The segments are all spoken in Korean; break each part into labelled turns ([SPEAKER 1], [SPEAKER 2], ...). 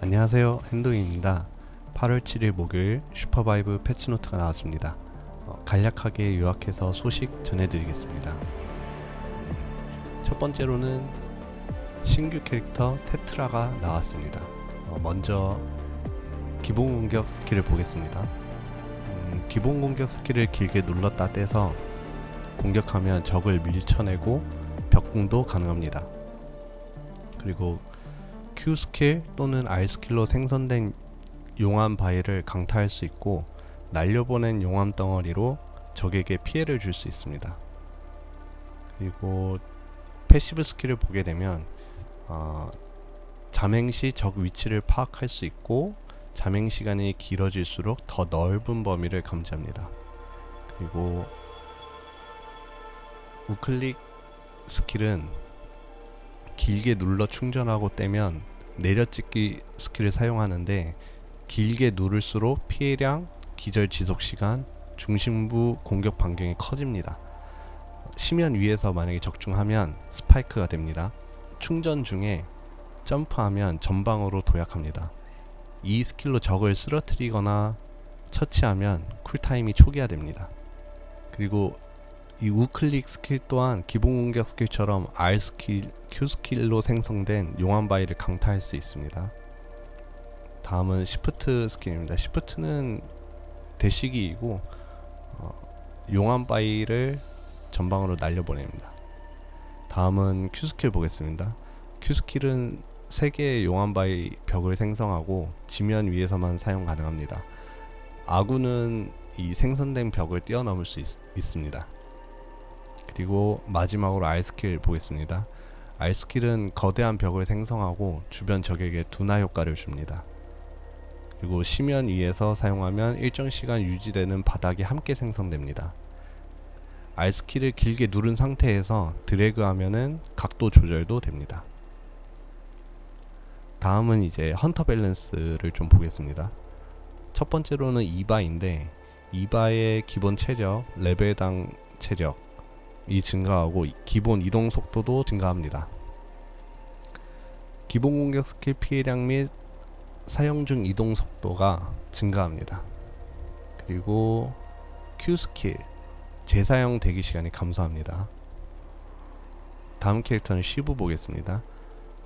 [SPEAKER 1] 안녕하세요. 핸도입니다. 8월 7일 목요일 슈퍼바이브 패치노트가 나왔습니다. 어, 간략하게 요약해서 소식 전해드리겠습니다. 음, 첫 번째로는 신규 캐릭터 테트라가 나왔습니다. 어, 먼저 기본 공격 스킬을 보겠습니다. 음, 기본 공격 스킬을 길게 눌렀다 떼서 공격하면 적을 밀쳐내고 벽공도 가능합니다 그리고 Q 스킬 또는 R 스킬로 생성된 용암 바위를 강타할 수 있고 날려보낸 용암 덩어리로 적에게 피해를 줄 수 있습니다. 그리고 패시브 스킬을 보게 되면 어, 잠행 시적 위치를 파악할 수 있고 잠행 시간이 길어질수록 더 넓은 범위를 감지합니다. 그리고 우클릭 스킬은 길게 눌러 충전하고 떼면 내려찍기 스킬을 사용하는데 길게 누를수록 피해량, 기절 지속 시간, 중심부 공격 반경이 커집니다. 심연 위에서 만약에 적중하면 스파이크가 됩니다. 충전 중에 점프하면 전방으로 도약합니다. 이 스킬로 적을 쓰러뜨리거나 처치하면 쿨타임이 초기화됩니다. 그리고 이 우클릭 스킬 또한 기본 공격 스킬처럼 R 스킬, Q 스킬로 생성된 용암 바위를 강타할 수 있습니다. 다음은 시프트 스킬입니다. 시프트는 대시기이고 어, 용암 바위를 전방으로 날려보냅니다. 다음은 Q 스킬 보겠습니다. Q 스킬은 세 개의 용암 바위 벽을 생성하고 지면 위에서만 사용 가능합니다. 아군은 이 생성된 벽을 뛰어넘을 수 있, 있습니다. 그리고 마지막으로 R 스킬 보겠습니다. R 스킬은 거대한 벽을 생성하고 주변 적에게 둔화 효과를 줍니다. 그리고 심연 위에서 사용하면 일정 시간 유지되는 바닥이 함께 생성됩니다. R 스킬을 길게 누른 상태에서 드래그 하면은 각도 조절도 됩니다. 다음은 이제 헌터 밸런스를 좀 보겠습니다. 첫 번째로는 이바인데 이바의 기본 체력, 레벨당 체력 이 증가하고 기본 이동 속도도 증가합니다. 기본 공격 스킬 피해량 및 사용 중 이동 속도가 증가합니다. 그리고 Q 스킬 재사용 대기 시간이 감소합니다. 다음 캐릭터는 쉬브 보겠습니다.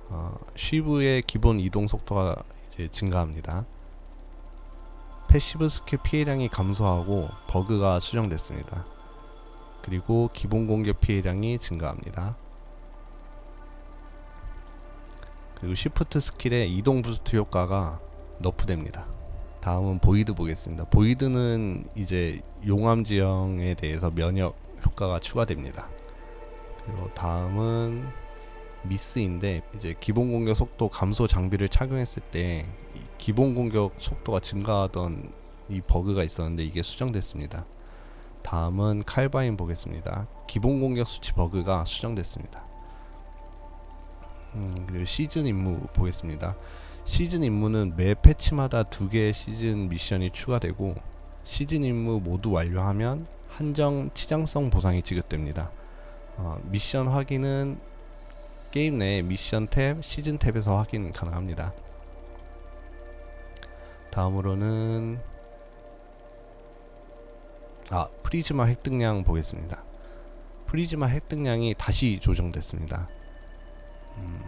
[SPEAKER 1] 어, 쉬브의 기본 이동 속도가 이제 증가합니다. 패시브 스킬 피해량이 감소하고 버그가 수정됐습니다. 그리고 기본 공격 피해량이 증가합니다. 그리고 시프트 스킬의 이동 부스트 효과가 너프됩니다. 다음은 보이드 보겠습니다. 보이드는 이제 용암 지형에 대해서 면역 효과가 추가됩니다. 그리고 다음은 미스인데 이제 기본 공격 속도 감소 장비를 착용했을 때 기본 공격 속도가 증가하던 이 버그가 있었는데 이게 수정됐습니다. 다음은 칼바인 보겠습니다. 기본 공격 수치 버그가 수정됐습니다. 음, 그리고 시즌 임무 보겠습니다. 시즌 임무는 매 패치마다 두 개의 시즌 미션이 추가되고 시즌 임무 모두 완료하면 한정 치장성 보상이 지급됩니다. 어, 미션 확인은 게임 내 미션 탭, 시즌 탭에서 확인 가능합니다. 다음으로는 아 프리즈마 획득량 보겠습니다. 프리즈마 획득량이 다시 조정됐습니다. 음,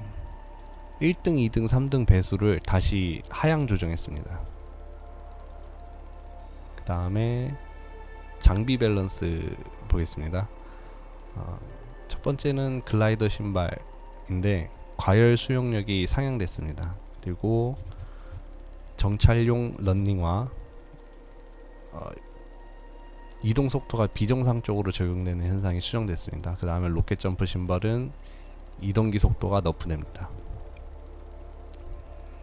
[SPEAKER 1] 1등, 2등, 3등 배수를 다시 하향 조정했습니다. 그 다음에 장비 밸런스 보겠습니다. 어, 첫 번째는 글라이더 신발인데 과열 수용력이 상향됐습니다. 그리고 정찰용 런닝화 어, 이동 속도가 비정상적으로 적용되는 현상이 수정됐습니다. 그 다음에 로켓 점프 신발은 이동기 속도가 너프됩니다.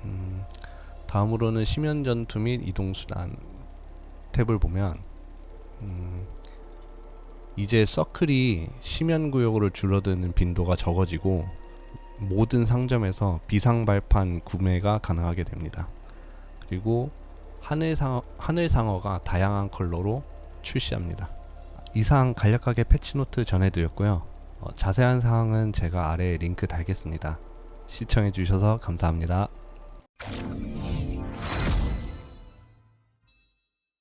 [SPEAKER 1] 음, 다음으로는 심연 전투 및 이동 수단 탭을 보면 음, 이제 서클이 심연 구역으로 줄어드는 빈도가 적어지고 모든 상점에서 비상 발판 구매가 가능하게 됩니다. 그리고 하늘 상어, 하늘 상어가 다양한 컬러로 출시합니다. 이상 간략하게 패치노트 전해드렸고요. 어, 자세한 사항은 제가 아래에 링크 달겠습니다. 시청해주셔서 감사합니다.